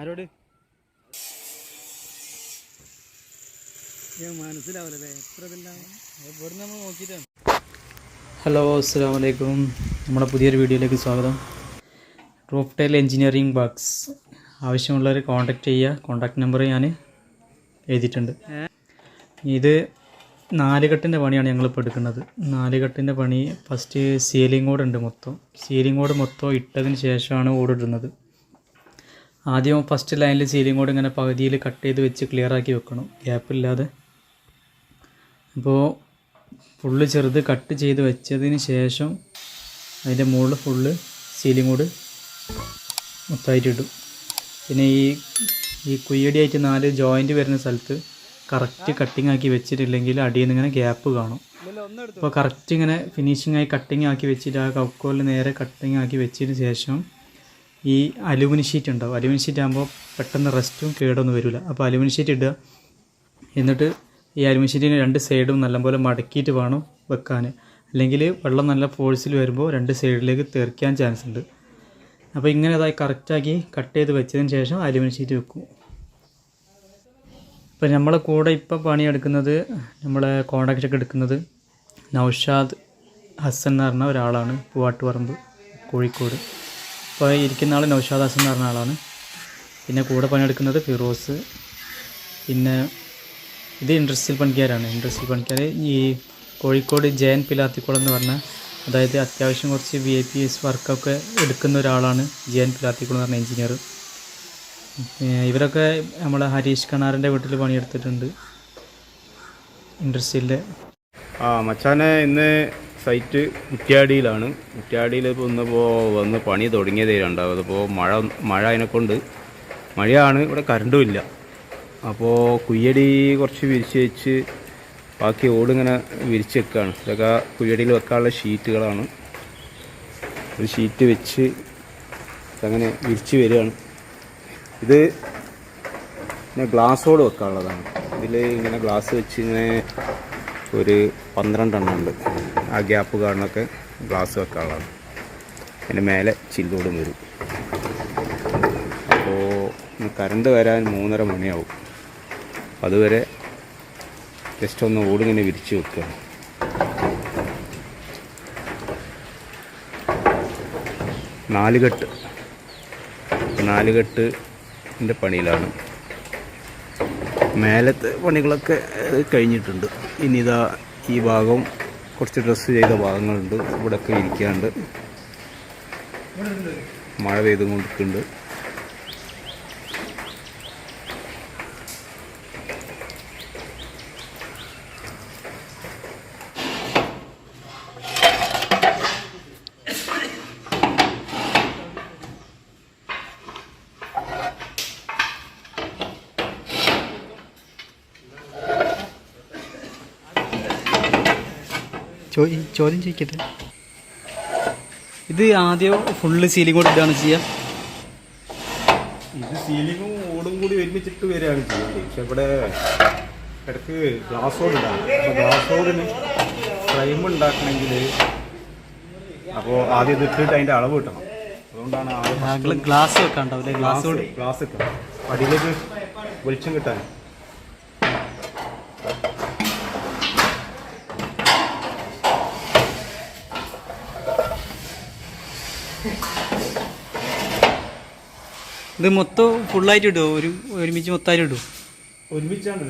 ആരോട്? മനസ്സിലാവില്ലേ എത്ര ഇവിടുന്ന് നമ്മൾ നോക്കിയിട്ടാണ്. ഹലോ അസ്സാം വലൈക്കും നമ്മുടെ പുതിയൊരു വീഡിയോയിലേക്ക് സ്വാഗതം. റൂഫ് ടൈൽ എഞ്ചിനീയറിംഗ് വർക്ക്സ് ആവശ്യമുള്ളവർ കോൺടാക്റ്റ് ചെയ്യുക. കോൺടാക്ട് നമ്പർ ഞാൻ എഴുതിയിട്ടുണ്ട്. ഇത് നാലുകെട്ടിന്റെ പണിയാണ് ഞങ്ങളിപ്പോൾ എടുക്കുന്നത്. നാലുകെട്ടിന്റെ പണി ഫസ്റ്റ് സീലിംഗ് ഓട് ഉണ്ട് മൊത്തം. സീലിംഗ് ഓട് മൊത്തം ഇട്ടതിന് ശേഷമാണ് ഓടിടുന്നത്. ആദ്യം ഫസ്റ്റ് ലൈനിൽ സീലിംഗ് കൂടെ ഇങ്ങനെ പകുതിയിൽ കട്ട് ചെയ്ത് വെച്ച് ക്ലിയർ ആക്കി വെക്കണം. ഗ്യാപ്പില്ലാതെ അപ്പോൾ ഫുള്ള് ചെറുത് കട്ട് ചെയ്ത് വെച്ചതിന് ശേഷം അതിന്റെ മുകളിൽ ഫുള്ള് സീലിംഗ് കൂട് മൊത്തമായിട്ട് ഇടും. പിന്നെ ഈ ഈ കുയ്യടിയായിട്ട് നാല് ജോയിന്റ് വരുന്ന സ്ഥലത്ത് കറക്റ്റ് കട്ടിങ് ആക്കി വെച്ചിട്ടില്ലെങ്കിൽ അടിയിൽ നിന്ന് ഇങ്ങനെ ഗ്യാപ്പ് കാണും. അപ്പോൾ കറക്റ്റ് ഇങ്ങനെ ഫിനിഷിംഗ് ആയി കട്ടിങ് ആക്കി വെച്ചിട്ട് ആ കൗക്കോലിൽ നേരെ കട്ടിങ് ആക്കി വെച്ചതിന് ശേഷം ഈ അലുമിനി ഷീറ്റ് ഉണ്ടാവും. അലുമിനി ഷീറ്റ് ആകുമ്പോൾ പെട്ടെന്ന് റെസ്റ്റും കേടൊന്നും വരില്ല അപ്പോൾ അലുമിനി ഷീറ്റ് ഇടുക. എന്നിട്ട് ഈ അലുമിനി ഷീറ്റിന് രണ്ട് സൈഡും നല്ലപോലെ മടക്കിയിട്ട് വേണം വെക്കാൻ. അല്ലെങ്കിൽ വെള്ളം നല്ല ഫോഴ്സിൽ വരുമ്പോൾ രണ്ട് സൈഡിലേക്ക് തെറിക്കാൻ ചാൻസ് ഉണ്ട്. അപ്പോൾ ഇങ്ങനെ അതായി കറക്റ്റാക്കി കട്ട് ചെയ്ത് വെച്ചതിന് ശേഷം അലുമിനി ഷീറ്റ് വെക്കും. ഇപ്പം നമ്മളെ കൂടെ ഇപ്പോൾ പണിയെടുക്കുന്നത് നമ്മളെ കോൺട്രാക്റ്റൊക്കെ എടുക്കുന്നത് നൗഷാദ് ഹസൻ എന്ന് പറഞ്ഞ ഒരാളാണ്. പൂവാട്ടുപറമ്പ് കോഴിക്കോട്. ഇപ്പോൾ ഇരിക്കുന്ന ആൾ നൗഷാദാസ് എന്ന് പറഞ്ഞ ആളാണ്. പിന്നെ കൂടെ പണിയെടുക്കുന്നത് ഫിറോസ്. പിന്നെ ഇത് ഇൻഡസ്ട്രിയൽ പണിക്കാരാണ്. ഇൻഡസ്ട്രിയൽ പണിക്കാർ ഈ കോഴിക്കോട് ജയൻ പിലാത്തിക്കുളം എന്ന് പറഞ്ഞ അതായത് അത്യാവശ്യം കുറച്ച് വി ഐ പി എസ് വർക്കൊക്കെ എടുക്കുന്ന ഒരാളാണ് ജയൻ പിലാത്തിക്കുളം എന്ന് പറഞ്ഞ എഞ്ചിനീയർ. ഇവരൊക്കെ നമ്മളെ ഹരീഷ് കണാറിന്റെ വീട്ടിൽ പണിയെടുത്തിട്ടുണ്ട് ഇൻഡസ്ട്രിയലിന്റെ. ആ മച്ചാനെ ഇന്ന് സൈറ്റ് കുറ്റ്യാടിയിലാണ് കുറ്റ്യാടിയിൽ ഇപ്പോൾ ഇന്നിപ്പോൾ വന്ന് പണി തുടങ്ങിയതേ ഉണ്ടാവും ഇപ്പോൾ മഴ മഴ അതിനെക്കൊണ്ട് മഴയാണ്. ഇവിടെ കറണ്ടും ഇല്ല. അപ്പോൾ കുയ്യടി കുറച്ച് വിരിച്ച് വെച്ച് ബാക്കി ഓടിങ്ങനെ വിരിച്ച് വെക്കുകയാണ് ഇതൊക്കെ കുയ്യടിയിൽ വെക്കാനുള്ള ഷീറ്റുകളാണ്. ഒരു ഷീറ്റ് വെച്ച് അങ്ങനെ വിരിച്ച് വരികയാണ്. ഇത് പിന്നെ ഗ്ലാസ്സോട് വെക്കാനുള്ളതാണ്. ഇതിൽ ഇങ്ങനെ ഗ്ലാസ് വെച്ച് ഇങ്ങനെ ഒരു പന്ത്രണ്ടെണ്ണം ഉണ്ട്. ആ ഗ്യാപ്പ് കാണാനൊക്കെ ഗ്ലാസ് വെക്കാനുള്ളതാണ് അതിന്റെ മേലെ ചില്ലോടും വരും. അപ്പോൾ കറണ്ട് വരാൻ മൂന്നര മണിയാവും. അതുവരെ ജസ്റ്റ് ഒന്ന് ഓടിങ്ങനെ വിരിച്ചു വെക്കുക നാലുകെട്ട് നാലുകെട്ടിന്റെ പണിയിലാണ്. മേലത്തെ പണികളൊക്കെ കഴിഞ്ഞിട്ടുണ്ട്. ഇനി ഇതാ ഈ ഭാഗം കുറച്ച് ഡ്രസ്സ് ചെയ്ത ഭാഗങ്ങളുണ്ട്. ഇവിടെയൊക്കെ ഇരിക്കാണ്ട്. മഴ പെയ്തുകൊണ്ടിരിക്കുന്നുണ്ട്. ചോദ്യം ചോദിക്കട്ടെ. ഇത് ആദ്യം ഫുള്ള് സീലിംഗ് കൂടെ ഇതാണ് ചെയ്യാം. ഇത് സീലിങ്ങും ഓടും കൂടി ഒരുമിച്ചിട്ട് വരികയാണ് ചെയ്യുന്നത് പക്ഷെ ഇവിടെ ഇടയ്ക്ക് ഗ്ലാസ് ഓട് ഉണ്ടാകും അപ്പോൾ ഗ്ലാസ് ഓടിന് ഫ്രെയിം ഉണ്ടാക്കണമെങ്കിൽ അപ്പോൾ ആദ്യം ഇത് ഇട്ടിട്ട് അതിന്റെ അളവ് കിട്ടണം. അതുകൊണ്ടാണ് ഗ്ലാസ് വെക്കാണ്ടാവില്ലേ ഗ്ലാസ് ഗ്ലാസ് വെക്കണം അടിയിലേക്ക് വെളിച്ചം കിട്ടാൻ. ഇത് മൊത്തം ഫുള്ളായിട്ട് ഇടുമോ ഒരു ഒരുമിച്ച് മൊത്തമായിട്ട് ഇടുമോ ഒരുമിച്ചാണ്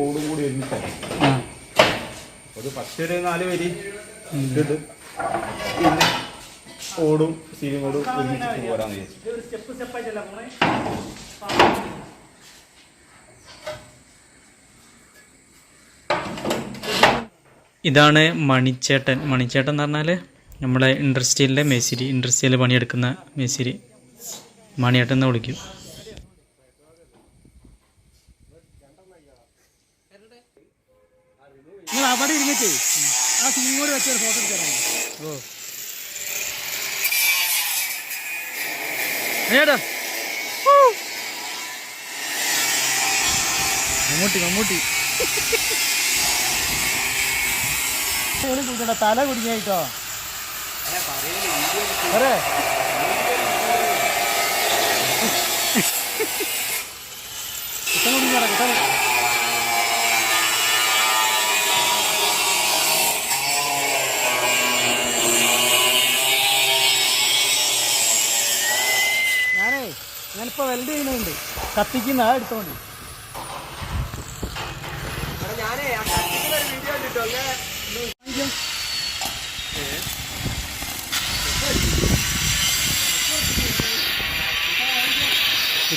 ഓടും കൂടി ഒരുമിച്ചാണ്. ആ. നാല് വരി ഇട്ടിട്ട് പിന്നെ ഓടും സീലിങ്ങോടും ഒരുമിച്ചിട്ട് പോരാന്ന് വിചാരിച്ചു. ഇതാണ് മണിച്ചേട്ടൻ. മണിച്ചേട്ടൻ എന്ന് പറഞ്ഞാൽ നമ്മളെ ഇൻഡസ്ട്രിയലിലെ മേശിരി ഇൻഡസ്ട്രിയൽ പണിയെടുക്കുന്ന മേശിരി. മണിയേട്ടൻ എന്ന് വിളിക്കും. നിങ്ങൾ അവിടെ ഇരുന്നിട്ട് ആ സീനിങ്ങോട് വെച്ചൊരു ഫോട്ടോ എടുത്തരാം ഓ. ഏടാ. മമ്മൂട്ടി മമ്മൂട്ടി. തല കുടിക്കായിട്ടോ അറേ കിട്ടാൻ കൊടുക്കാറ കിട്ടാൻ ഞാനേ ഞാനിപ്പോ വെൽഡ് ചെയ്യുന്നുണ്ട്. കത്തിക്കുന്ന ആ എടുത്തോണ്ട്.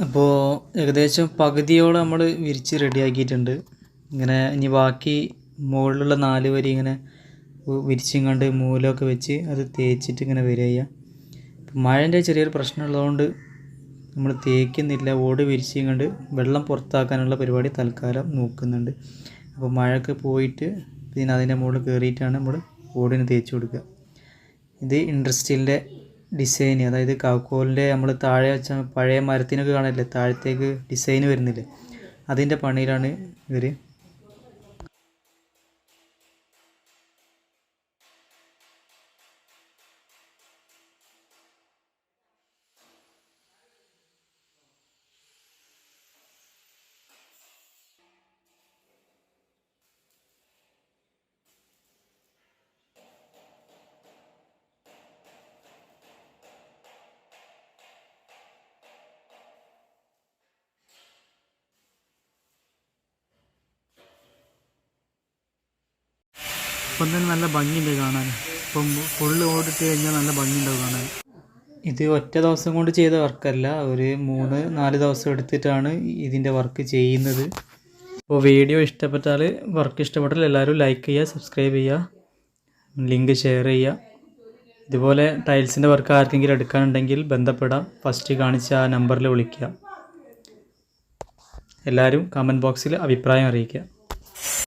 അപ്പോൾ ഏകദേശം പകുതിയോളം നമ്മൾ വിരിച്ച് റെഡിയാക്കിയിട്ടുണ്ട്. ഇങ്ങനെ ഇനി ബാക്കി മുകളിലുള്ള നാല് വരി ഇങ്ങനെ വിരിച്ചും കണ്ട് മൂലമൊക്കെ വെച്ച് അത് തേച്ചിട്ട് ഇങ്ങനെ വരിക മഴന്റെ ചെറിയൊരു പ്രശ്നമുള്ളതുകൊണ്ട് നമ്മൾ തേക്കുന്നില്ല ഓട് വിരിച്ചും കണ്ട് വെള്ളം പുറത്താക്കാനുള്ള പരിപാടി തൽക്കാലം നോക്കുന്നുണ്ട്. അപ്പോൾ മഴയൊക്കെ പോയിട്ട് പിന്നെ അതിന്റെ മുകളിൽ കയറിയിട്ടാണ് നമ്മൾ ഓടിന് തേച്ച് കൊടുക്കുക. ഇത് ഇൻഡസ്ട്രിയലിന്റെ ഡിസൈൻ അതായത് കാക്കോലിന്റെ നമ്മൾ താഴെ വെച്ച പഴയ മരത്തിനൊക്കെ കാണില്ലേ താഴത്തേക്ക് ഡിസൈൻ വരുന്നില്ലേ അതിന്റെ പണിയിലാണ് ഇവർ ഇപ്പം തന്നെ നല്ല ഭംഗിയുണ്ട് കാണാൻ. ഇപ്പം ഫുള്ള് ഓടിട്ട് കഴിഞ്ഞാൽ നല്ല ഭംഗിയുണ്ടാവും കാണാൻ. ഇത് ഒറ്റ ദിവസം കൊണ്ട് ചെയ്ത വർക്കല്ല. ഒരു മൂന്ന് നാല് ദിവസം എടുത്തിട്ടാണ് ഇതിന്റെ വർക്ക് ചെയ്യുന്നത്. അപ്പോൾ വീഡിയോ ഇഷ്ടപ്പെട്ടാൽ വർക്ക് ഇഷ്ടപ്പെട്ടാൽ എല്ലാവരും ലൈക്ക് ചെയ്യുക സബ്സ്ക്രൈബ് ചെയ്യുക ലിങ്ക് ഷെയർ ചെയ്യുക. ഇതുപോലെ ടൈൽസിന്റെ വർക്ക് ആർക്കെങ്കിലും എടുക്കാനുണ്ടെങ്കിൽ ബന്ധപ്പെടാം. ഫസ്റ്റ് കാണിച്ച ആ നമ്പറിൽ വിളിക്കുക. എല്ലാവരും കമന്റ് ബോക്സിൽ അഭിപ്രായം അറിയിക്കുക.